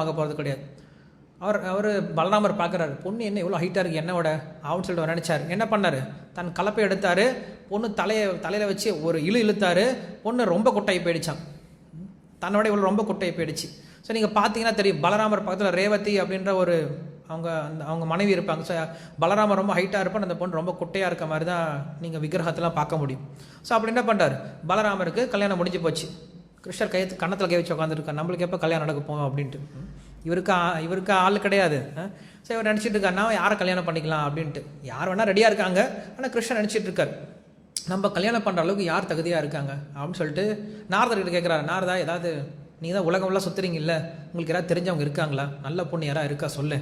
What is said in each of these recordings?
ஒன்றும் போகிறது கிடையாது. அவர் அவர் பலராமர் பார்க்குறாரு பொண்ணு என்ன இவ்வளோ ஹைட்டாக இருக்குது என்னோட? அப்படின்னு சொல்லிட்டு நினச்சார். என்ன பண்ணார்? தன் கலப்பை எடுத்தார். பொண்ணு தலையை தலையில் வச்சு ஒரு இழு இழுத்தாரு. பொண்ணு ரொம்ப குட்டையை போயிடுச்சான் தன்னோட இவ்வளோ ரொம்ப குட்டையை போயிடுச்சு. ஸோ நீங்கள் பார்த்தீங்கன்னா தெரியும். பலராமர் பக்கத்தில் ரேவதி அப்படின்ற ஒரு அவங்க அந்த அவங்க மனைவி இருப்பாங்க. ஸோ பலராமர் ரொம்ப ஹைட்டாக இருப்பான். அந்த பொண்ணு ரொம்ப குட்டையாக இருக்க மாதிரி தான் நீங்கள் விக்கிரகத்தெல்லாம் பார்க்க முடியும். ஸோ அப்படி என்ன பண்ணுறாரு பலராமருக்கு கல்யாணம் முடிஞ்சு போச்சு. கிருஷ்ணர் கை கன்னத்தில் கை வச்சு உட்காந்துருக்கார் நம்மளுக்கு எப்போ கல்யாணம் நடக்க போவோம் அப்படின்ட்டு. இவருக்கு ஆ- இவருக்கு ஆள் கிடையாது. சரி இவர் நினச்சிட்டு இருக்காரு. நான் யாரை கல்யாணம் பண்ணிக்கலாம்? அப்படின்ட்டு. யார் வேணால் ரெடியாக இருக்காங்க. ஆனால் கிருஷ்ணன் நினச்சிட்டு இருக்கார். நம்ம கல்யாணம் பண்ணுற அளவுக்கு யார் தகுதியாக இருக்காங்க? அப்படின்னு சொல்லிட்டு நாரதர்கிட்ட கேட்குறாரு நாரதா ஏதாவது நீங்கள் தான் உலகம்லாம் சுற்றுறீங்கல்ல உங்களுக்கு யாராவது தெரிஞ்சவங்க இருக்காங்களா? நல்ல பொண்ணு யாராவது இருக்கா? சொல்லு.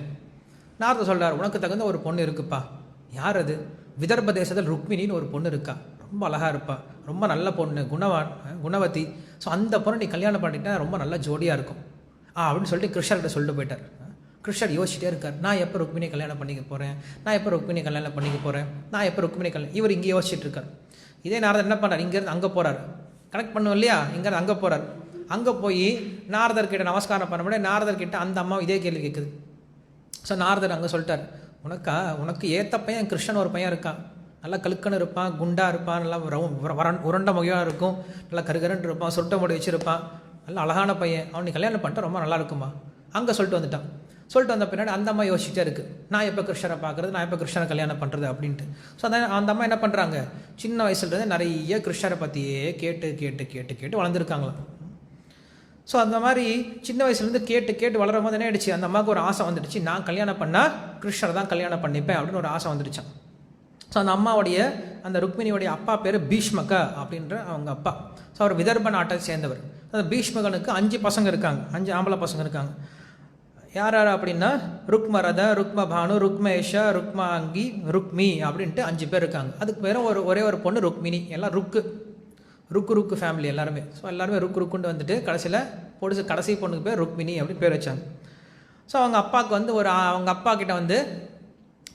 நாரதர் சொல்கிறார் உனக்கு தகுந்த ஒரு பொண்ணு இருக்குப்பா. யார் அது? விதர்ப தேசத்தில் ருக்மிணின்னு ஒரு பொண்ணு இருக்கா. ரொம்ப அழகா இருப்பா. ரொம்ப நல்ல பொண்ணு. குணவான் குணவதி. ஸோ அந்த பொண்ணை நீ கல்யாணம் பண்ணிட்டா ரொம்ப நல்ல ஜோடியாக இருக்கும். ஆ அப்படின்னு சொல்லிட்டு கிருஷ்ணர்கிட்ட சொல்லிட்டு போயிட்டார். கிருஷ்ணர் யோசிச்சிட்டே இருக்கார். நான் எப்போ ருக்மிணியை கல்யாணம் பண்ணிக்க போகிறேன் நான் எப்போ ருக்மிணியை கல்யாணம் பண்ணிக்க போகிறேன் நான் எப்போ ருக்மிணி கல்யாணம் இவர் இங்கே யோசிச்சுட்டு இருக்கார். இதே நாரதர் என்ன பண்ணுறார் இங்கேருந்து அங்கே போகிறார் கனெக்ட் பண்ணுவோம் இல்லையா? இங்கேருந்து அங்கே போகிறார் அங்கே போய் நாரதர்கிட்ட நமஸ்காரம் பண்ண முடியாது நாரதர்கிட்ட அந்த அம்மா இதே கேள்வி கேட்குது. ஸோ நாரதர் அங்கே சொல்லிட்டார் உனக்கா உனக்கு ஏற்ற பையன் கிருஷ்ணன் ஒரு பையன் இருக்கான் நல்லா கழுக்கன்னு இருப்பான் குண்டாக இருப்பான் நல்லா ரவு- வரன் உருண்ட முகையாக இருக்கும். நல்லா கருகருன்னு இருப்பான் சுட்ட முடி வச்சுருப்பான். நல்லா அழகான பையன். அவனுக்கு கல்யாணம் பண்ணிட்டா ரொம்ப நல்லா இருக்குமா? அங்கே சொல்லிட்டு வந்துட்டான். சொல்லிட்டு வந்த பின்னாடி அந்த அம்மா யோசிச்சுட்டே இருக்குது நான் எப்போ கிருஷ்ணரை பார்க்குறது? நான் எப்போ கிருஷ்ணரை கல்யாணம் பண்ணுறது அப்படின்ட்டு. ஸோ அந்த அந்த அம்மா என்ன பண்ணுறாங்க சின்ன வயசுலேருந்து நிறைய கிருஷ்ணரை பற்றியே கேட்டு கேட்டு கேட்டு கேட்டு வளர்ந்துருக்காங்களாம். ஸோ அந்த மாதிரி சின்ன வயசுலேருந்து கேட்டு கேட்டு வளரும் போது என்ன ஆயிடுச்சு? அந்த அம்மாவுக்கு ஒரு ஆசை வந்துடுச்சு. நான் கல்யாணம் பண்ணால் கிருஷ்ணரை தான் கல்யாணம் பண்ணிப்பேன் அப்படின்னு ஒரு ஆசை வந்துடுச்சான் ஸோ அந்த அம்மாவுடைய அந்த ருக்மிணியுடைய அப்பா பேர் பீஷ்மக அப்படின்ற அவங்க அப்பா. ஸோ அவர் விதர்ப நாட்டை சேர்ந்தவர். அந்த பீஷ்மகனுக்கு அஞ்சு பசங்க இருக்காங்க. அஞ்சு ஆம்பளை பசங்க இருக்காங்க. யார் யார் அப்படின்னா ருக்மரத ருக்மபானு ருக்மேஷா ருக்மாங்கி ருக்மி அப்படின்ட்டு அஞ்சு பேர் இருக்காங்க. அதுக்கு பேர் ஒரு ஒரே ஒரு பொண்ணு ருக்மிணி. எல்லாம் ருக்கு. ருக்கு ருக்கு ஃபேமிலி எல்லாருமே. ஸோ எல்லாருமே ருக்கு ருக்குண்டு வந்துட்டு கடைசியில் பொடிச்சு கடைசி பொண்ணுக்கு பேர் ருக்மிணி அப்படின்னு பேர் வச்சாங்க. ஸோ அவங்க அப்பாவுக்கு வந்து ஒரு அவங்க அப்பா கிட்ட வந்து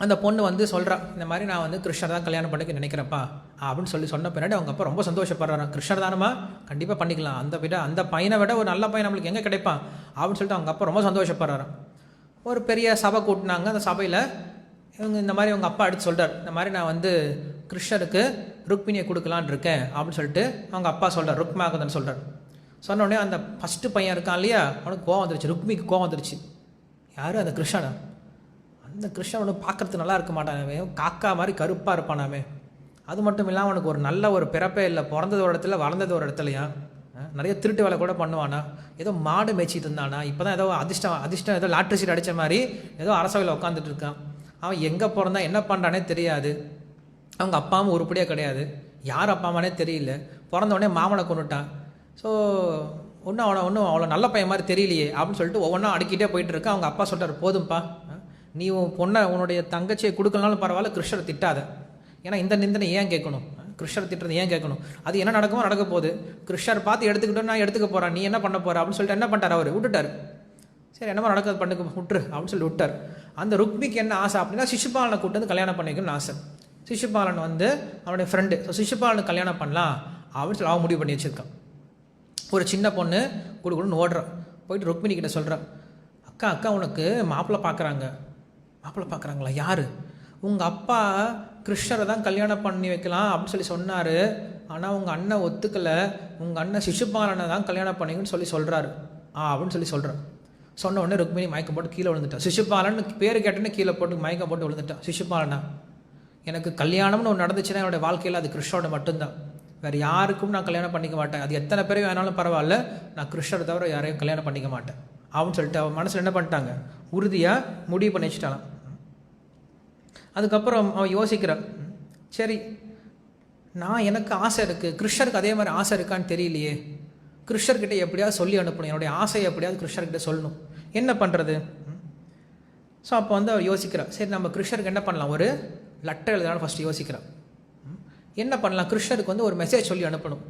அந்த பொண்ணு வந்து சொல்கிறா இந்த மாதிரி நான் வந்து கிருஷ்ணர் தான் கல்யாணம் பண்ணிக்க நினைக்கிறப்பா அப்படின்னு சொல்லி சொன்ன பின்னாடி அவங்க அப்பா ரொம்ப சந்தோஷப்படுறான் கிருஷ்ணர் தானமா கண்டிப்பாக பண்ணிக்கலாம். அந்த விட அந்த பையனை விட ஒரு நல்ல பையன் நம்மளுக்கு எங்கே கிடைப்பான்? அப்படின்னு சொல்லிட்டு அவங்க அப்பா ரொம்ப சந்தோஷப்படுறாராம் ஒரு பெரிய சபை கூட்டினாங்க. அந்த சபையில் இவங்க இந்த மாதிரி அவங்க அப்பா அடித்து சொல்கிறார் இந்த மாதிரி நான் வந்து கிருஷ்ணருக்கு ருக்மிணியை கொடுக்கலான்னு இருக்கேன் அப்படின்னு சொல்லிட்டு அவங்க அப்பா சொல்கிறார் ருக்மாகதன் சொல்கிறார் சொன்ன உடனே அந்த ஃபஸ்ட்டு பையன் இருக்கான் இல்லையா? அவனுக்கு கோவம் வந்துருச்சு. ருக்மிக்கு கோவம் வந்துருச்சு. யார் அந்த கிருஷ்ணனா? அந்த கிருஷ்ணன் ஒன்று பார்க்கறதுக்கு நல்லா இருக்க மாட்டானே. காக்கா மாதிரி கருப்பாக இருப்பானாமே. அது மட்டும் இல்லாமல் அவனுக்கு ஒரு நல்ல ஒரு பிறப்பே இல்லை. பிறந்தது ஒரு இடத்துல வளர்ந்தது ஒரு இடத்துலையா? நிறைய திருட்டு வேலை கூட பண்ணுவானா? ஏதோ மாடு மேய்ச்சிட்டு இருந்தானா? இப்போ தான் ஏதோ அதிர்ஷ்டம் அதிர்ஷ்டம் ஏதோ லாட்ரி சீட் அடித்த மாதிரி ஏதோ அரசவையில் உட்காந்துட்டு இருக்கான். அவன் எங்கே பிறந்தா என்ன பண்ணுறானே தெரியாது. அவங்க அப்பாவும் உருப்படியாக கிடையாது. யார் அப்பா அம்மானே தெரியல. பிறந்தவொடனே மாமனை கொண்டுட்டான் ஸோ ஒன்றும் அவனை ஒன்றும் அவ்வளோ நல்ல பையன் மாதிரி தெரியலையே அப்படின்னு சொல்லிட்டு ஒவ்வொன்றா அடுக்கிட்டே போயிட்டு இருக்கான் அவங்க அப்பா சொல்கிறார் போதும்ப்பா நீ உன் பொண்ணை உன்னுடைய தங்கச்சியை கொடுக்கலனாலும் பரவாயில்ல கிருஷ்ணர் திட்டாத. ஏன்னா இந்த நிந்தனை ஏன் கேட்கணும்? கிருஷ்ணர் திட்டுறது ஏன் கேட்கணும்? அது என்ன நடக்குமோ நடக்க போகுது. கிருஷ்ணர் பார்த்து எடுத்துக்கிட்டோம் நான் எடுத்துக்க போகிறேன் நீ என்ன பண்ண போகிற அப்படின்னு சொல்லிட்டு என்ன பண்ணிட்டார் அவர்? விட்டுட்டார். சரி என்னமோ நடக்கிறது பண்ணுக்கு விட்டுரு அப்படின்னு சொல்லி விட்டார். அந்த ருக்மிக்கு என்ன ஆசை அப்படின்னா சிசுபாலனை கூட்டு வந்து கல்யாணம் பண்ணிக்கணும்னு ஆசை. சிசுபாலன் வந்து அவனுடைய ஃப்ரெண்டு ஸோ சிசுபாலனுக்கு கல்யாணம் பண்ணலாம் அப்படின்னு சொல்லி அவன் முடிவு பண்ணி வச்சுருக்கான். ஒரு சின்ன பொண்ணு கொடுக்கணும்னு ஓடுறான் போயிட்டு ருக்மிணி கிட்ட சொல்கிறான் அக்கா அக்கா உனக்கு மாப்பிள்ளை பார்க்குறாங்க. மாப்பிள்ளை பார்க்குறாங்களா? யார்? உங்கள் அப்பா கிருஷ்ணரை தான் கல்யாணம் பண்ணி வைக்கலாம் அப்படின்னு சொல்லி சொன்னார். ஆனால் உங்கள் அண்ணன் ஒத்துக்கலை. உங்கள் அண்ணன் சிசுபாலனை தான் கல்யாணம் பண்ணிங்கன்னு சொல்லி சொல்கிறாரு ஆ அப்படின்னு சொல்லி சொல்கிறேன் சொன்ன உடனே ருக்மிணி மயக்கம் போட்டு கீழே விழுந்துட்டான் சிசுபாலன் பேர் கேட்டோன்னே கீழே போட்டு மயக்கம் போட்டு விழுந்துட்டான் சிசுபாலனா? எனக்கு கல்யாணம்னு ஒன்று நடந்துச்சுன்னா என்னோடய வாழ்க்கையில் அது கிருஷ்ணோட மட்டும்தான். வேறு யாருக்கும் நான் கல்யாணம் பண்ணிக்க மாட்டேன். அது எத்தனை பேர் வேணாலும் பரவாயில்ல. நான் கிருஷ்ணரை தவிர யாரையும் கல்யாணம் பண்ணிக்க மாட்டேன். அப்படின்னு சொல்லிட்டு அவன் மனசில் என்ன பண்ணிட்டாங்க? உறுதியாக முடிவு பண்ணி வச்சுட்டாலாம் அதுக்கப்புறம் அவன் யோசிக்கிறான் சரி நான் எனக்கு ஆசை இருக்குது கிருஷ்ணருக்கு அதே மாதிரி ஆசை இருக்கான்னு தெரியலையே. கிருஷ்ணர்கிட்ட எப்படியாவது சொல்லி அனுப்பணும். என்னுடைய ஆசையை எப்படியாவது கிருஷ்ணர்கிட்ட சொல்லணும். என்ன பண்ணுறது ஸோ அப்போ வந்து அவர் யோசிக்கிறார் சரி நம்ம கிருஷ்ணருக்கு என்ன பண்ணலாம்? ஒரு லெட்டர் எழுதலாம் ஃபஸ்ட்டு யோசிக்கிறார். என்ன பண்ணலாம்? கிருஷ்ணருக்கு வந்து ஒரு மெசேஜ் சொல்லி அனுப்பணும்.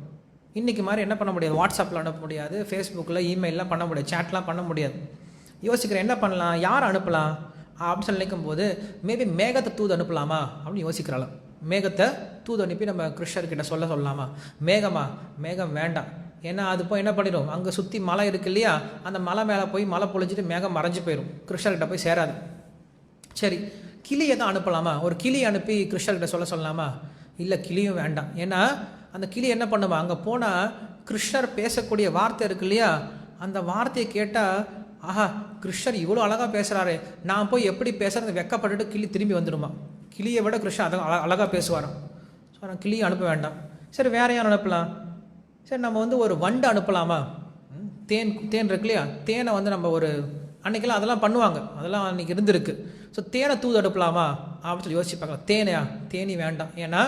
இன்றைக்கி மாதிரி என்ன பண்ண முடியாது? வாட்ஸ்அப்பில் அனுப்ப முடியாது. ஃபேஸ்புக்கில் இமெயிலெலாம் பண்ண முடியாது. சேட்லாம் பண்ண முடியாது. யோசிக்கிறேன் என்ன பண்ணலாம்? யார் அனுப்பலாம்? ஆப்ஷன் நினைக்கும் போது மேபி மேகத்தை தூது அனுப்பலாமா? அப்படின்னு யோசிக்கிறாளாம். மேகத்தை தூது அனுப்பி நம்ம கிருஷ்ணர்கிட்ட சொல்ல சொல்லலாமா? மேகமா? மேகம் வேண்டாம். ஏன்னா அது போய் என்ன பண்ணிடும்? அங்கே சுற்றி மலை இருக்கு இல்லையா? அந்த மலை மேலே போய் மலை பொழிஞ்சிட்டு மேகம் மறைஞ்சு போயிடும் கிருஷ்ணர்கிட்ட போய் சேராது. சரி கிளியை தான் அனுப்பலாமா? ஒரு கிளி அனுப்பி கிருஷ்ணர்கிட்ட சொல்ல சொல்லலாமா? இல்லை கிளியும் வேண்டாம். ஏன்னா அந்த கிளி என்ன பண்ணுமா? அங்கே போனால் கிருஷ்ணர் பேசக்கூடிய வார்த்தை இருக்கு இல்லையா? அந்த வார்த்தையை கேட்டால் ஆஹா கிருஷ்ணர் இவ்வளோ அழகாக பேசுகிறாரு நான் போய் எப்படி பேசுகிறது வெக்கப்பட்டுட்டு கிளி திரும்பி வந்துடுமா? கிளியை விட கிருஷ்ணன் அதை அழகாக பேசுவாராம். ஸோ நான் கிளியை அனுப்ப வேண்டாம். சரி வேற யார் அனுப்பலாம்? சரி நம்ம வந்து ஒரு வண்டு அனுப்பலாமா? தேன் தேன் இருக்கு இல்லையா? தேனை வந்து நம்ம ஒரு அன்றைக்கெல்லாம் அதெல்லாம் பண்ணுவாங்க. அதெல்லாம் அன்னைக்கு இருந்திருக்கு. ஸோ தேனை தூது அனுப்பலாமா அப்படின்னு சொல்லி யோசிச்சு பார்க்கலாம். தேனையா? தேனி வேண்டாம். ஏன்னா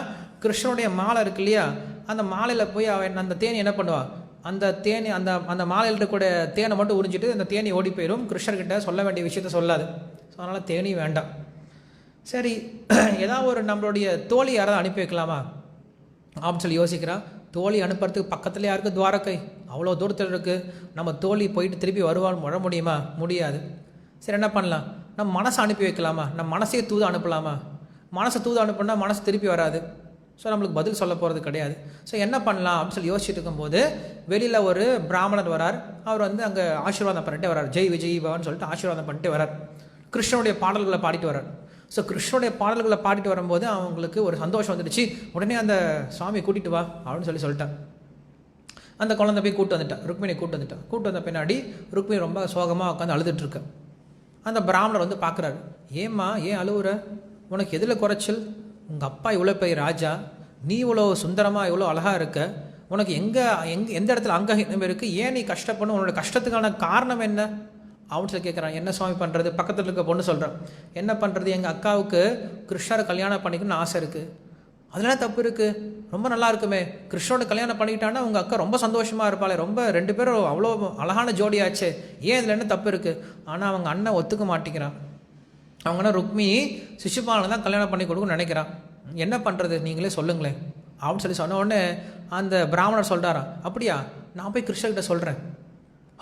கிருஷ்ணனுடைய மாலை இருக்கு இல்லையா? அந்த மாலையில் போய் அவன் அந்த தேனி என்ன பண்ணுவாள் அந்த தேனி அந்த அந்த மாலையில் இருக்கக்கூடிய தேனை மட்டும் உறிஞ்சிட்டு அந்த தேனி ஓடி போயிடும் கிருஷ்ணர்கிட்ட சொல்ல வேண்டிய விஷயத்த சொல்லாது. ஸோ அதனால் தேனி வேண்டாம். சரி ஏதாவது ஒரு நம்மளுடைய தோழி யாராவது அனுப்பி வைக்கலாமா? அப்படின்னு சொல்லி யோசிக்கிறான் தோழி அனுப்புறதுக்கு பக்கத்துல யாருக்கு? துவாரக்கை. அவ்வளோ தூரத்தில் இருக்குது நம்ம தோழி போயிட்டு திருப்பி வருவான்னு வர முடியுமா? முடியாது. சரி என்ன பண்ணலாம்? நம்ம மனசை அனுப்பி வைக்கலாமா? நம்ம மனசே தூது அனுப்பலாமா? மனசை தூது அனுப்புனா மனசு திருப்பி வராது. ஸோ நம்மளுக்கு பதில் சொல்ல போகிறது கிடையாது. ஸோ என்ன பண்ணலாம் அப்படின்னு சொல்லி யோசிச்சுட்டு இருக்கும்போது வெளியில் ஒரு பிராமணர் வரார். அவர் வந்து அங்கே ஆசீர்வாதம் பண்ணிட்டு வரார். ஜெய் விஜய் பவன் சொல்லிட்டு ஆசீர்வாதம் பண்ணிட்டு வரார். கிருஷ்ணனுடைய பாடல்களை பாடிட்டு வரார். ஸோ கிருஷ்ணனுடைய பாடல்களை பாடிட்டு வரும்போது அவங்களுக்கு ஒரு சந்தோஷம் வந்துடுச்சு. உடனே அந்த சுவாமி கூட்டிட்டு வா அப்படின்னு சொல்லி சொல்லிட்டான் அந்த குழந்தை போய் கூட்டு வந்துட்டான் ருக்மிணி கூட்டு வந்துட்டான் கூட்டு வந்த பின்னாடி ருக்மிணி ரொம்ப சோகமாக உட்காந்து அழுதுட்டுருக்க அந்த பிராமணர் வந்து பார்க்குறாரு. ஏம்மா ஏன் அழுவுற? உனக்கு எதில் குறைச்சல்? உங்கள் அப்பா இவ்வளோ பெரிய ராஜா நீ இவ்வளோ சுந்தரமாக இவ்வளோ அழகாக இருக்க உனக்கு எங்கே எங் எந்த இடத்துல அங்கஹீனம் இருக்குது ஏன் நீ கஷ்டப்படணும் உன்னோட கஷ்டத்துக்கான காரணம் என்ன? அவன் சொல்லி கேட்குறான் என்ன சுவாமி பண்ணுறது பக்கத்தில் இருக்க பொண்ணு சொல்கிறான் என்ன பண்ணுறது எங்கள் அக்காவுக்கு கிருஷ்ணரை கல்யாணம் பண்ணிக்கணும்னு ஆசை இருக்குது அதெல்லாம் தப்பு இருக்குது ரொம்ப நல்லா இருக்குமே. கிருஷ்ணோட கல்யாணம் பண்ணிக்கிட்டான்னா உங்கள் அக்கா ரொம்ப சந்தோஷமாக இருப்பாளே. ரொம்ப ரெண்டு பேரும் அவ்வளோ அழகான ஜோடியாச்சு. ஏன் இதில் என்ன தப்பு இருக்குது ஆனால் அவங்க அண்ணன் ஒத்துக்க மாட்டேங்கிறான். அவங்கன்னா ருக்மி சிசுபாலனை தான் கல்யாணம் பண்ணி கொடுக்கணும்னு நினைக்கிறான். என்ன பண்ணுறது நீங்களே சொல்லுங்களேன். அப்படின்னு சொல்லி சொன்ன உடனே அந்த பிராமணர் சொல்கிறாராம் அப்படியா? நான் போய் கிருஷ்ணர்கிட்ட சொல்கிறேன்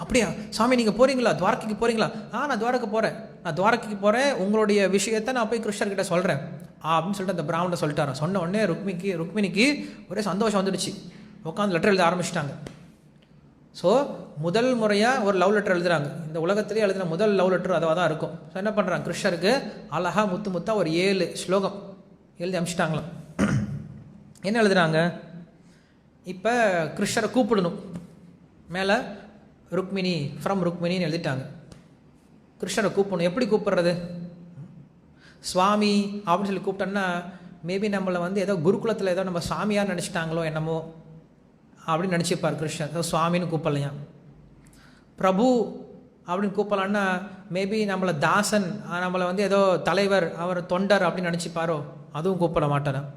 அப்படியா? சாமி நீங்கள் போகிறீங்களா துவாரகைக்கு போகிறீங்களா ஆ நான் துவாரக்கு போகிறேன் நான் துவாரகைக்கு போகிறேன் உங்களுடைய விஷயத்தை நான் போய் கிருஷ்ணர்கிட்ட சொல்கிறேன் அப்படின்னு சொல்லிட்டு அந்த பிராமணர் சொல்லிட்டாராம். சொன்ன உடனே ருக்மிக்கு ருக்மிணிக்கு ஒரே சந்தோஷம் வந்துடுச்சு. உட்காந்து லெட்டர் எழுத ஆரம்பிச்சிட்டாங்க. ஸோ முதல் முறையாக ஒரு லவ் லெட்டர் எழுதுறாங்க. இந்த உலகத்திலே எழுதின முதல் லவ் லெட்டர் அதுவாக தான் இருக்கும். ஸோ என்ன பண்ணுறாங்க கிருஷ்ணருக்கு அழகா முத்து முத்தாக ஒரு ஏழு ஸ்லோகம் எழுதி அமிச்சிட்டாங்களாம். என்ன எழுதுறாங்க? இப்போ கிருஷ்ணரை கூப்பிடணும். மேலே ருக்மிணி ஃப்ரம் ருக்மிணின்னு எழுதிட்டாங்க. கிருஷ்ணரை கூப்பிடணும். எப்படி கூப்பிட்றது? சுவாமி அப்படின்னு சொல்லி கூப்பிட்டோன்னா மேபி நம்மளை வந்து ஏதோ குருகுலத்தில் ஏதோ நம்ம சாமியாக நினச்சிட்டாங்களோ என்னமோ. அப்படின்னு நினச்சிப்பார் கிருஷ்ணர். சுவாமின்னு கூப்பிடலையா? பிரபு அப்படின்னு கூப்பிடலான்னா மேபி நம்மளை தாசன் நம்மளை வந்து ஏதோ தலைவர் அவர் தொண்டர் அப்படின்னு நினச்சிப்பாரோ? அதுவும் கூப்பிட மாட்டேன்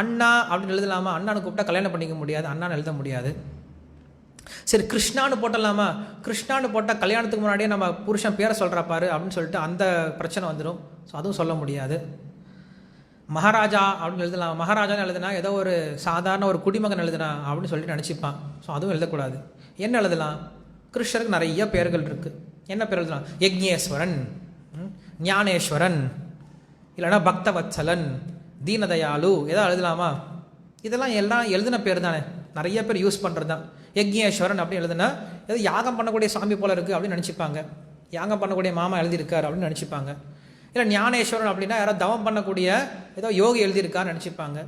அண்ணா அப்படின்னு எழுதலாமா? அண்ணான்னு கூப்பிட்டா கல்யாணம் பண்ணிக்க முடியாது. அண்ணான்னு எழுத முடியாது. சரி கிருஷ்ணான்னு போட்டலாமா? கிருஷ்ணான்னு போட்டால் கல்யாணத்துக்கு முன்னாடியே நம்ம புருஷன் பேரை சொல்கிறா பாரு அப்படின்னு சொல்லிட்டு அந்த பிரச்சனை வந்துடும் ஸோ அதுவும் சொல்ல முடியாது. மகாராஜா அப்படின்னு எழுதலாம். மகாராஜான்னு எழுதுனா ஏதோ ஒரு சாதாரண ஒரு குடிமகன் எழுதுனா அப்படின்னு சொல்லிட்டு நினச்சிப்பான். ஸோ அதுவும் எழுதக்கூடாது. என்ன எழுதலாம்? கிருஷ்ணருக்கு நிறைய பெயர்கள் இருக்குது என்ன பேர் எழுதலாம்? யக்ஞேஸ்வரன் ஞானேஸ்வரன் இல்லைன்னா பக்தவத்சலன் தீனதயாளு எதாவது எழுதலாமா? இதெல்லாம் எல்லாம் எழுதின பேர் தானே. நிறைய பேர் யூஸ் பண்ணுறது தான். யக்ஞேஸ்வரன் அப்படின்னு எழுதுனா ஏதோ யாகம் பண்ணக்கூடிய சாமி போல இருக்குது அப்படின்னு நினச்சிப்பாங்க. யாகம் பண்ணக்கூடிய மாமா எழுதியிருக்கார் அப்படின்னு நினச்சிப்பாங்க. இல்லை ஞானேஸ்வரன் அப்படின்னா யாரோ தவம் பண்ணக்கூடிய ஏதோ யோகி எழுதியிருக்கான்னு நினச்சிப்பாங்க.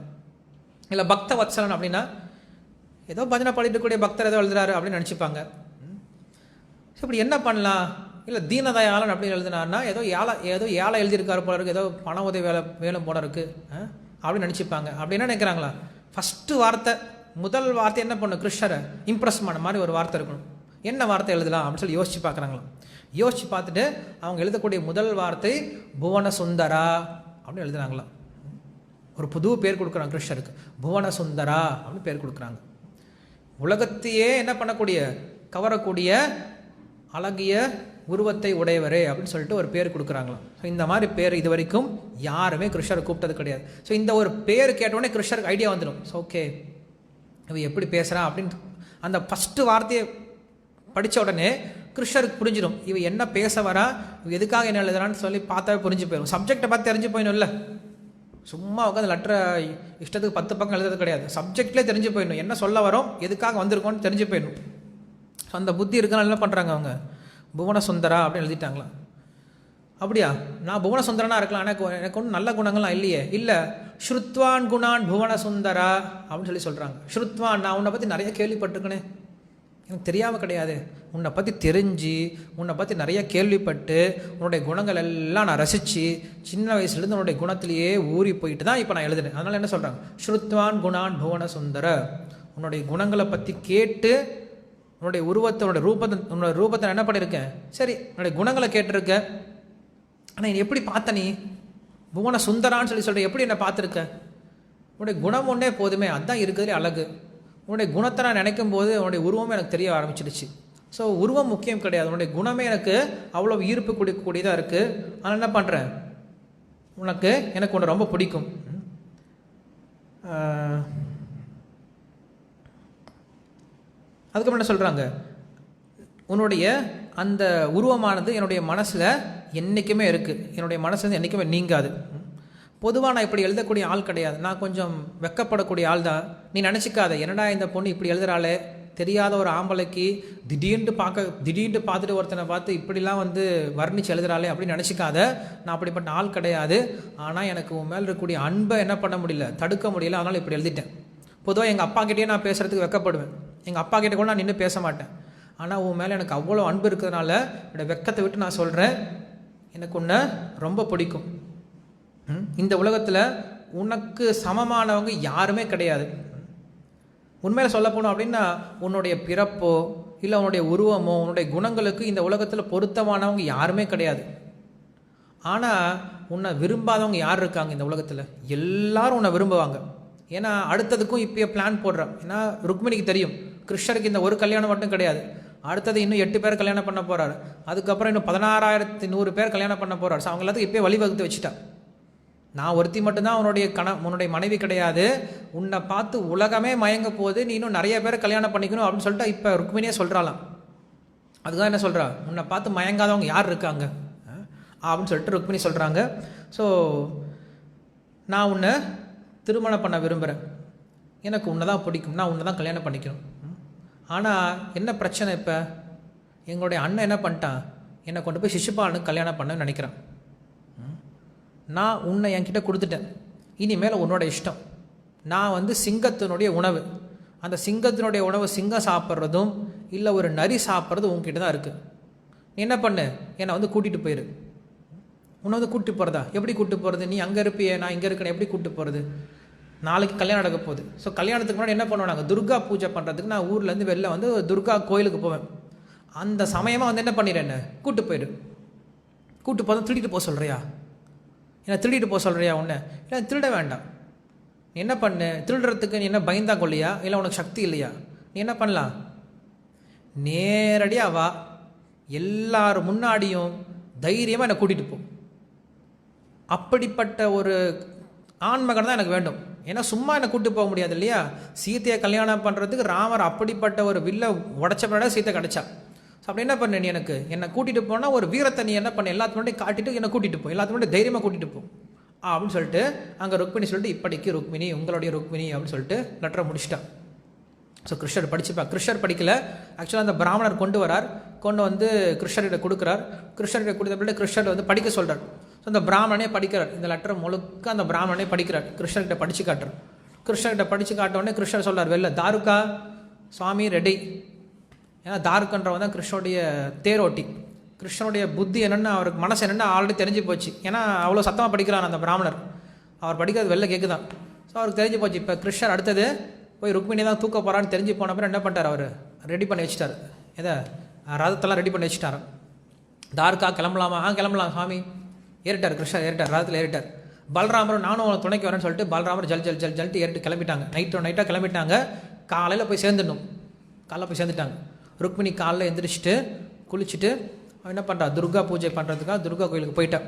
இல்லை பக்த வத்சலன் அப்படின்னா ஏதோ பஜனை பண்ணிட்டு பக்தர் ஏதோ எழுதுறாரு அப்படின்னு நினச்சிப்பாங்க. ஸோ இப்படி என்ன பண்ணலாம்? இல்லை தீனதயாளன் அப்படின்னு எழுதினார்னா ஏதோ ஏழை ஏதோ ஏழை எழுதியிருக்காரு போல இருக்கு ஏதோ பண உதவி வேலை வேலும் போல இருக்கு ஆ? அப்படின்னு நினச்சிப்பாங்க. அப்படின்னு நினைக்கிறாங்களா? ஃபஸ்ட்டு வார்த்தை முதல் வார்த்தை என்ன பண்ணும்? கிருஷ்ணரை இம்ப்ரெஸ் பண்ண மாதிரி ஒரு வார்த்தை இருக்கணும். என்ன வார்த்தை எழுதலாம் அப்படின்னு சொல்லி யோசிச்சு பார்க்குறாங்களா யோசிச்சு பார்த்துட்டு அவங்க எழுதக்கூடிய முதல் வார்த்தை புவன சுந்தரா அப்படின்னு எழுதுனாங்களாம் ஒரு புது பேர் கொடுக்குறாங்க கிருஷ்ணருக்கு. புவன சுந்தரா அப்படின்னு பேர் கொடுக்குறாங்க. உலகத்தையே என்ன பண்ணக்கூடிய கவரக்கூடிய அழகிய உருவத்தை உடையவரே அப்படின்னு சொல்லிட்டு ஒரு பேர் கொடுக்குறாங்களாம். ஸோ இந்த மாதிரி பேர் இது வரைக்கும் யாருமே கிருஷ்ணரை கூப்பிட்டது கிடையாது. ஸோ இந்த ஒரு பேர் கேட்டோடனே கிருஷ்ணருக்கு ஐடியா வந்துடும். ஸோ ஓகே இவ எப்படி பேசுகிறான் அப்படின்னு அந்த ஃபஸ்ட்டு வார்த்தையை படித்த உடனே கிருஷ்ணருக்கு புரிஞ்சிடும் இவன் என்ன பேச வரா? இவ எதுக்காக என்ன எழுதுறான்னு சொல்லி பார்த்தாவே புரிஞ்சு போயிடும் சப்ஜெக்டை பார்த்து தெரிஞ்சு போயிடும்ல சும்மா உட்காந்து லெட்டரை இஷ்டத்துக்கு பத்து பக்கம் எழுதுறது கிடையாது. சப்ஜெக்ட்லேயே தெரிஞ்சு போயிடணும் என்ன சொல்ல வரோம் எதுக்காக வந்திருக்கோன்னு தெரிஞ்சு போயிடணும் ஸோ அந்த புத்தி இருக்கனால என்ன பண்ணுறாங்க அவங்க? புவன சுந்தரா அப்படின்னு எழுதிட்டாங்களா? அப்படியா? நான் புவன சுந்தரனாக இருக்கலாம். எனக்கு எனக்கு ஒன்றும் நல்ல குணங்கள்லாம் இல்லையே. இல்லை ஸ்ருத்வான் குணான் புவன சுந்தரா அப்படின்னு சொல்லி சொல்கிறாங்க ஸ்ருத்வான் நான் உன்னை பற்றி நிறைய கேள்விப்பட்டிருக்கேனே. எனக்கு தெரியாமல் கிடையாது. உன்னை பற்றி தெரிஞ்சு உன்னை பற்றி நிறைய கேள்விப்பட்டு உன்னுடைய குணங்கள் எல்லாம் நான் ரசித்து சின்ன வயசுலேருந்து உன்னுடைய குணத்திலேயே ஊறி போயிட்டு தான் இப்போ நான் எழுதுனேன் அதனால் என்ன சொல்கிறாங்க ஸ்ருத்வான் குணான் புவன சுந்தர. உன்னுடைய குணங்களை பற்றி கேட்டு உன்னுடைய உருவத்தை உன்னுடைய ரூபத்தை உன்னோட ரூபத்தை நான் என்ன பண்ணியிருக்கேன் சரி உன்னுடைய குணங்களை கேட்டிருக்க. ஆனால் நீ எப்படி பார்த்த நீ? புவன சுந்தரான்னு சொல்லி சொல்கிற எப்படி என்னை பார்த்துருக்க? உன்னுடைய குணம் ஒன்றே போதுமே அதுதான் இருக்கிறதுலே அழகு. உன்னுடைய குணத்தை நான் நினைக்கும் போது உன்னுடைய உருவமே எனக்கு தெரிய ஆரம்பிச்சிடுச்சு. ஸோ உருவம் முக்கியம் கிடையாது. உன்னுடைய குணமே எனக்கு அவ்வளோ ஈர்ப்பு கொடுக்கக்கூடியதாக இருக்குது ஆனால் என்ன பண்ணுறேன் உனக்கு எனக்கு உன்னை ரொம்ப பிடிக்கும். அதுக்கப்புறம் என்ன சொல்கிறாங்க உன்னுடைய அந்த உருவமானது என்னுடைய மனசில் என்றைக்குமே இருக்குது என்னுடைய மனசு வந்து என்றைக்குமே நீங்காது. பொதுவாக நான் இப்படி எழுதக்கூடிய ஆள் கிடையாது. நான் கொஞ்சம் வெக்கப்படக்கூடிய ஆள் தான் நீ நினச்சிக்காத. என்னடா இந்த பொண்ணு இப்படி எழுதுகிறாளே தெரியாத ஒரு ஆம்பளைக்கு திடீர்னு பார்க்க திடீர்னு பார்த்துட்டு ஒருத்தனை பார்த்து இப்படிலாம் வந்து வர்ணிச்சு எழுதுறாளே அப்படின்னு நினச்சிக்காத. நான் அப்படிப்பட்ட ஆள் கிடையாது. ஆனால் எனக்கு உன் மேல் இருக்கக்கூடிய அன்பை என்ன பண்ண முடியல? தடுக்க முடியல. அதனால் இப்படி எழுதிட்டேன். பொதுவாக எங்கள் அப்பா கிட்டேயே நான் பேசுகிறதுக்கு வெக்கப்படுவேன். எங்கள் அப்பா கிட்டே கூட நான் நின்று பேச மாட்டேன். ஆனால் உன் மேலே எனக்கு அவ்வளோ அன்பு இருக்கிறதுனால என்னோட வெக்கத்தை விட்டு நான் சொல்கிறேன் எனக்கு உன்னை ரொம்ப பிடிக்கும். இந்த உலகத்தில் உனக்கு சமமானவங்க யாருமே கிடையாது. உண்மையில் சொல்ல போனோம் அப்படின்னா உன்னுடைய பிறப்போ இல்லை உன்னுடைய உருவமோ உன்னுடைய குணங்களுக்கு இந்த உலகத்தில் பொருத்தமானவங்க யாருமே கிடையாது. ஆனால் உன்னை விரும்பாதவங்க யார் இருக்காங்க இந்த உலகத்தில்? எல்லாரும் உன்னை விரும்புவாங்க. ஏன்னா அடுத்ததுக்கும் இப்பயே பிளான் போடுறோம் ஏன்னா ருக்மிணிக்கு தெரியும் கிருஷ்ணருக்கு இந்த ஒரு கல்யாணம் மட்டும் கிடையாது. அடுத்தது இன்னும் எட்டு பேர் கல்யாணம் பண்ண போகிறாரு அதுக்கப்புறம் இன்னும் பதினாறாயிரத்தி நூறு பேர் கல்யாணம் பண்ண போகிறாரு ஸோ அவங்க எல்லாத்துக்கும் இப்பயே வழிவகுத்து வச்சுட்டா. நான் ஒருத்தி மட்டும்தான் உன்னுடைய கண உன்னுடைய மனைவி கிடையாது. உன்னை பார்த்து உலகமே மயங்க போகுது. நீ இன்னும் நிறைய பேரை கல்யாணம் பண்ணிக்கணும் அப்படின்னு சொல்லிட்டு இப்போ ருக்மிணியே சொல்கிறாளாம் அதுதான் என்ன சொல்கிறா உன்னை பார்த்து மயங்காதவங்க யார் இருக்காங்க? அப்படின்னு சொல்லிட்டு ருக்மிணி சொல்கிறாங்க ஸோ நான் உன்னை திருமணம் பண்ண விரும்புகிறேன் எனக்கு உன்னை தான் பிடிக்கும். நான் உன்னை தான் கல்யாணம் பண்ணிக்கணும். ஆனால் என்ன பிரச்சனை இப்போ? எங்களுடைய அண்ணன் என்ன பண்ணிட்டான்? என்னை கொண்டு போய் சிசுபாலனுக்கு கல்யாணம் பண்ண நினைக்கிறான். நான் உன்னை என்கிட்ட கொடுத்துட்டேன். இனிமேல் உன்னோட இஷ்டம். நான் வந்து சிங்கத்தினுடைய உணவு. அந்த சிங்கத்தினுடைய உணவு சிங்கம் சாப்பிட்றதும் இல்லை ஒரு நரி சாப்பிட்றதும் உன்கிட்ட தான் இருக்குது நீ என்ன பண்ணு? என்னை வந்து கூட்டிகிட்டு போயிரு. உன்னை வந்து கூட்டிட்டு போகிறதா எப்படி கூப்பிட்டு போகிறது நீ அங்கே இருப்பியே நான் இங்கே இருக்கேன் எப்படி கூட்டி போகிறது நாளைக்கு கல்யாணம் நடக்க போகுது. ஸோ கல்யாணத்துக்கு முன்னாடி என்ன பண்ணுவோம் நாங்கள் துர்கா பூஜை பண்ணுறதுக்கு நான் ஊர்லேருந்து வெளில வந்து துர்கா கோயிலுக்கு போவேன். அந்த சமயமாக வந்து என்ன பண்ணிடுறேன் என்ன? கூட்டு போயிடு. கூட்டு போதும் திருட்டிட்டு போக சொல்கிறியா என்ன திருடிட்டு போக சொல்கிறியா உன்னை? இல்லை திருட வேண்டாம். நீ என்ன பண்ணு? திருடுறதுக்கு நீ என்ன பயந்தா கொள்ளையா இல்லை உனக்கு சக்தி இல்லையா? நீ என்ன பண்ணலாம்? நேரடியாக வா. எல்லார் முன்னாடியும் தைரியமாக என்னை கூட்டிகிட்டு போ. அப்படிப்பட்ட ஒரு ஆண்மகன் தான் எனக்கு வேண்டும். ஏன்னா சும்மா என்னை கூட்டு போக முடியாது இல்லையா? சீத்தையை கல்யாணம் பண்ணுறதுக்கு ராமர் அப்படிப்பட்ட ஒரு வில்லை உடச்ச பின்னாடி சீத்தை கிடச்சா அப்படி என்ன பண்ண நீ எனக்கு? என்னை கூட்டிகிட்டு போனால் ஒரு வீரத்தை நீ என்ன பண்ண? எல்லாத்து காட்டிட்டு என்னை கூட்டிகிட்டு போ. எல்லாத்து தைரியமாக கூட்டிகிட்டு போ. அப்படின்னு சொல்லிட்டு அங்கே ருக்மிணி சொல்லிட்டு இப்படிக்கு ருக்மிணி உங்களுடைய ருக்மிணி அப்படின்னு சொல்லிட்டு லெட்டரை முடிச்சிட்டான் ஸோ கிருஷ்ணர் படிச்சுப்பா. கிருஷ்ணர் படிக்கல. ஆக்சுவலாக அந்த பிராமணர் கொண்டு வரார். கொண்டு வந்து கிருஷ்ணர்கிட்ட கொடுக்குறார். கிருஷ்ணர்கிட்ட கொடுத்த பிள்ளை கிருஷ்ணர் வந்து படிக்க சொல்கிறார் ஸோ அந்த பிராமணனே படிக்கிறார். இந்த லெட்டர் முழுக்க அந்த பிராமணனே படிக்கிறார். கிருஷ்ணர்கிட்ட படித்து காட்டுறார். கிருஷ்ணர்கிட்ட படித்து காட்ட உடனே கிருஷ்ணர் சொல்கிறார் வெளில தாருக்கா? சுவாமி ரெடி ஏன்னா தாருக்கன்றவன் தான் கிருஷ்ணனுடைய தேரோட்டி. கிருஷ்ணனுடைய புத்தி என்னென்னு அவருக்கு மனசு என்னென்னு ஆல்ரெடி தெரிஞ்சு போச்சு. ஏன்னா அவ்வளோ சத்தமாக படிக்கிறான் அந்த பிராமணர். அவர் படிக்கிறது வெளில கேட்குதான் ஸோ அவருக்கு தெரிஞ்சு போச்சு. இப்போ கிருஷ்ணர் அடுத்தது போய் ருக்மிணி தான் தூக்க போகிறான்னு தெரிஞ்சு போன அப்புறம் என்ன பண்ணிட்டார் அவர்? ரெடி பண்ணி வச்சுட்டார். எதை? ரதத்தெல்லாம் ரெடி பண்ணி வச்சுட்டார். தாருக்கா கிளம்பலாமா? ஆ கிளம்பலாம் சாமி ஏறிட்டார் கிருஷ்ணர் ஏறிட்டார் ரதத்தில் ஏறிட்டார். பலராமரும் நானும் அவனை துணைக்கு வரேன்னு சொல்லிட்டு பல்ராமர் ஜல் ஜல் ஜல் ஜல்ட்டு ஏறிட்டு கிளம்பிட்டாங்க. நைட்டோ நைட்டாக கிளம்பிட்டாங்க. காலையில் போய் சேர்ந்துடணும். காலைல போய் சேர்ந்துட்டாங்க. ருக்மிணி காலில் எந்திரிச்சிட்டு குளிச்சுட்டு அவன் என்ன பண்ணுறா துர்கா பூஜை பண்ணுறதுக்காக துர்கா கோயிலுக்கு போயிட்டான்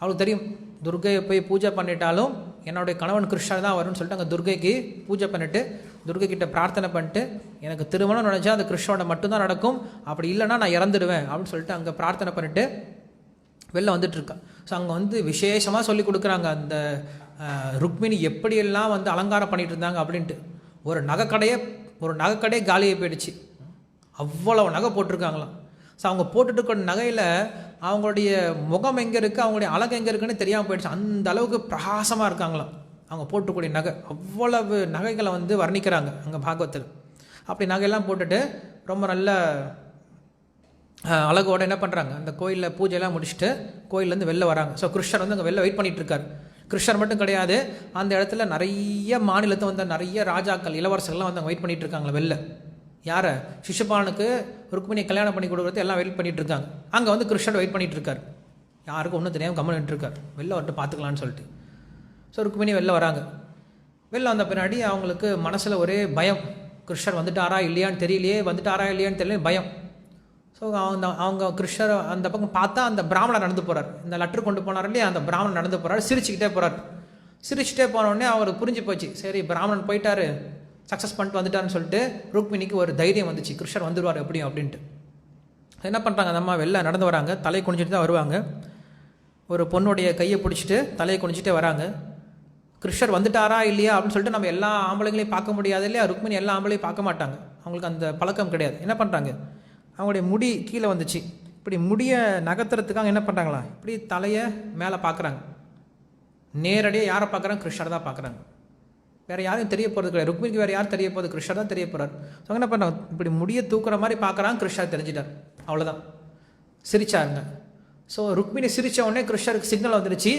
அவளுக்கு தெரியும் துர்கையை போய் பூஜை பண்ணிட்டாலும் என்னுடைய கணவன் கிருஷ்ணர் தான் வரும்னு சொல்லிட்டு அங்கே துர்கைக்கு பூஜை பண்ணிவிட்டு துர்கை கிட்ட பிரார்த்தனை பண்ணிட்டு எனக்கு திருமணம் நினச்சா அது கிருஷ்ணனோட மட்டும்தான் நடக்கும். அப்படி இல்லைன்னா நான் இறந்துடுவேன் அப்படின்னு சொல்லிட்டு அங்கே பிரார்த்தனை பண்ணிவிட்டு வெளில வந்துட்டுருக்கான் ஸோ அங்கே வந்து விசேஷமாக சொல்லி கொடுக்குறாங்க அந்த ருக்மிணி எப்படியெல்லாம் வந்து அலங்காரம் பண்ணிகிட்டு இருந்தாங்க அப்படின்ட்டு. ஒரு நகைக்கடையே ஒரு நகைக்கடையே காலியாக போயிடுச்சு. அவ்வளவு நகை போட்டிருக்காங்களாம். ஸோ அவங்க போட்டுட்டு இருக்க நகையில் அவங்களுடைய முகம் எங்கே இருக்குது அவங்களுடைய அழகு எங்கே இருக்குன்னு தெரியாமல் போயிடுச்சு. அந்த அளவுக்கு பிரகாசமாக இருக்காங்களாம். அவங்க போட்டுக்கூடிய நகை. அவ்வளவு நகைகளை வந்து வர்ணிக்கிறாங்க அங்கே பாகவத்தில் அப்படி நகையெல்லாம் போட்டுட்டு ரொம்ப நல்ல அழகோடு என்ன பண்ணுறாங்க அந்த கோயிலில் பூஜையெல்லாம் முடிச்சுட்டு கோயிலேருந்து வெளில வராங்க. ஸோ கிருஷ்ணர் வந்து அங்கே வெளில வெயிட் பண்ணிகிட்டு இருக்காரு கிருஷ்ணர் மட்டும் கிடையாது. அந்த இடத்துல நிறைய மாநிலத்தை வந்த நிறைய ராஜாக்கள் இளவரசர்கள்லாம் வந்து அங்கே வெயிட் பண்ணிகிட்டு இருக்காங்களே வெளில. யாரை? சிசுபாலனுக்கு ருக்மிணியை கல்யாணம் பண்ணி கொடுக்குறது எல்லாம் வெயிட் பண்ணிட்டு இருக்காங்க அங்கே வந்து கிருஷ்ணன் வெயிட் பண்ணிட்டு இருக்கார் யாருக்கும் ஒன்றும் தெரியாமல் கம்மன் இருக்கார் வெளில வரட்டு பார்த்துக்கலான்னு சொல்லிட்டு. ஸோ ருக்மிணி வெளில வராங்க. வெளில வந்த பின்னாடி அவங்களுக்கு மனசில் ஒரே பயம். கிருஷ்ணர் வந்துட்டாரா இல்லையான்னு தெரியலையே வந்துட்டாரா இல்லையான்னு தெரியல பயம். ஸோ அவங்க அவங்க கிருஷ்ணர் அந்த பக்கம் பார்த்தா அந்த பிராமணர் நடந்து போகிறார் இந்த லெட்டர் கொண்டு போனார் இல்லையா அந்த பிராமணன் நடந்து போகிறார் சிரிச்சுக்கிட்டே போகிறார் சிரிச்சுட்டே போனோடனே அவருக்கு புரிஞ்சு போச்சு. சரி பிராமணன் போயிட்டாரு. சக்ஸஸ் பண்ணிட்டு வந்துட்டான்னு சொல்லிட்டு ருக்மிணிக்கு ஒரு தைரியம் வந்துச்சு. கிருஷ்ணர் வந்துடுவார் எப்படியும் அப்படின்ட்டு. என்ன பண்ணுறாங்க அந்த அம்மா வெளில நடந்து வராங்க. தலை குனிஞ்சிட்டு தான் வருவாங்க. ஒரு பொண்ணுடைய கையை பிடிச்சிட்டு தலையை குனிஞ்சிட்டே வராங்க. கிருஷ்ணர் வந்துட்டாரா இல்லையா அப்படின்னு சொல்லிட்டு நம்ம எல்லா ஆம்பளைங்களையும் பார்க்க முடியாது இல்லையா? ருக்மிணி எல்லா ஆம்பளையும் பார்க்க மாட்டாங்க. அவங்களுக்கு அந்த பழக்கம் கிடையாது. என்ன பண்ணுறாங்க அவங்களுடைய முடி கீழே வந்துச்சு. இப்படி முடியை நகர்த்துறதுக்காக என்ன பண்ணுறாங்களா இப்படி தலையை மேலே பார்க்குறாங்க. நேரடியாக யாரை பார்க்குறாங்க? கிருஷ்ணர் தான் பார்க்குறாங்க. வேறு யாரும் தெரிய போகிறது கிடையாது. ருக்மிணிக்கு வேறு யார் தெரிய போகிறது கிருஷ்ணா தான் தெரிய போகிறார் ஸோ என்ன பண்ணோம் இப்படி முடியை தூக்குற மாதிரி பார்க்குறாங்க கிருஷ்ணா தெரிஞ்சிட்டார். அவ்வளோதான் சிரிச்சாருங்க. ஸோ ருக்மிணி சிரித்த உடனே கிருஷ்ணருக்கு சிக்னல் வந்துருச்சு.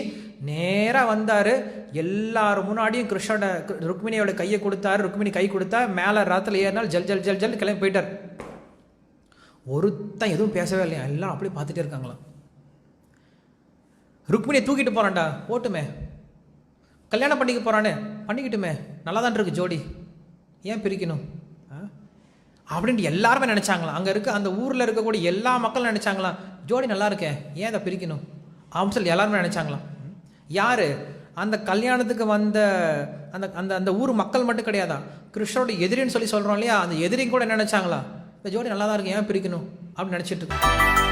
நேராக வந்தார். எல்லார் முன்னாடியும் கிருஷ்ணோட ருக்மிணியோட கையை கொடுத்தாரு. ருக்மிணி கை கொடுத்தா மேலே ராத்தில் ஏறினால் ஜல் ஜல் ஜல் ஜல் கிளம்பி போயிட்டார். ஒருத்தன் எதுவும் பேசவே இல்லையா? எல்லாம் அப்படியே பார்த்துட்டே இருக்காங்களாம். ருக்மிணியை தூக்கிட்டு போகிறான்டா ஓட்டுமே. கல்யாணம் பண்ணிக்க போகிறானே பண்ணிக்கிட்டுமே. நல்லா தான் இருக்கு ஜோடி. ஏன் பிரிக்கணும்? ஆ? அப்படின்ட்டு எல்லாருமே நினச்சாங்களாம். அங்கே இருக்க அந்த ஊரில் இருக்கக்கூடிய எல்லா மக்களும் நினச்சாங்களாம் ஜோடி நல்லா இருக்கேன் ஏன் அதை பிரிக்கணும்? அப்படின்னு சொல்லி எல்லாருமே நினச்சாங்களாம். யார்? அந்த கல்யாணத்துக்கு வந்த அந்த அந்த அந்த ஊர் மக்கள் மட்டும் கிடையாதா? கிருஷ்ணரோட எதிரின்னு சொல்லி சொல்கிறோம் இல்லையா? அந்த எதிரியும் கூட என்ன நினச்சாங்களா இந்த ஜோடி நல்லா தான் இருக்கு ஏன் பிரிக்கணும்? அப்படின்னு நினச்சிட்டு